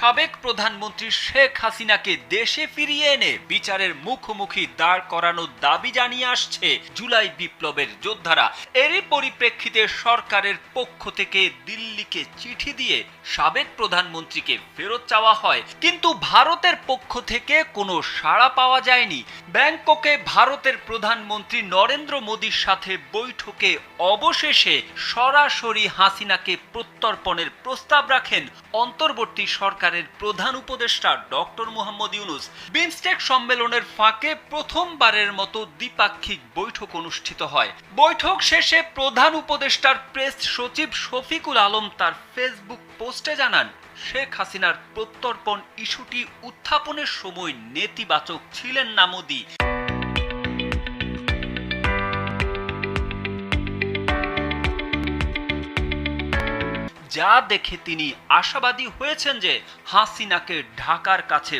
সাবেক প্রধানমন্ত্রী শেখ হাসিনাকে দেশে ফিরিয়ে এনে বিচারের মুখোমুখি দাঁড় করানোর দাবি জানিয়ে আসছে জুলাই বিপ্লবের যোদ্ধারা। এরই পরিপ্রেক্ষিতে সরকারের পক্ষ থেকে দিল্লিকে চিঠি দিয়ে সাবেক প্রধানমন্ত্রীকে ফেরত চাওয়া হয়। কিন্তু ভারতের পক্ষ থেকে কোনো সাড়া পাওয়া যায়নি। ব্যাংককে ভারতের প্রধানমন্ত্রী নরেন্দ্র মোদীর সাথে বৈঠকে অবশেষে সরাসরি হাসিনাকে প্রত্যর্পণের প্রস্তাব রাখেন অন্তর্বর্তী সরকারের প্রধান উপদেষ্টা ডক্টর মোহাম্মদ ইউনুস বিমস্টেক সম্মেলনের ফাঁকে প্রথমবারের মতো দ্বিপাক্ষিক বৈঠক অনুষ্ঠিত হয়। বৈঠক শেষে প্রধান উপদেষ্টার প্রেস সচিব শফিকুল আলম তার ফেসবুক পোস্টে জানান, শেখ হাসিনার প্রত্যর্পণ ইস্যুটি উত্থাপনের সময় নেতিবাচক ছিলেন না মোদী। যা দেখে তিনি আশাবাদী হয়েছেন যে হাসিনাকে ঢাকার কাছে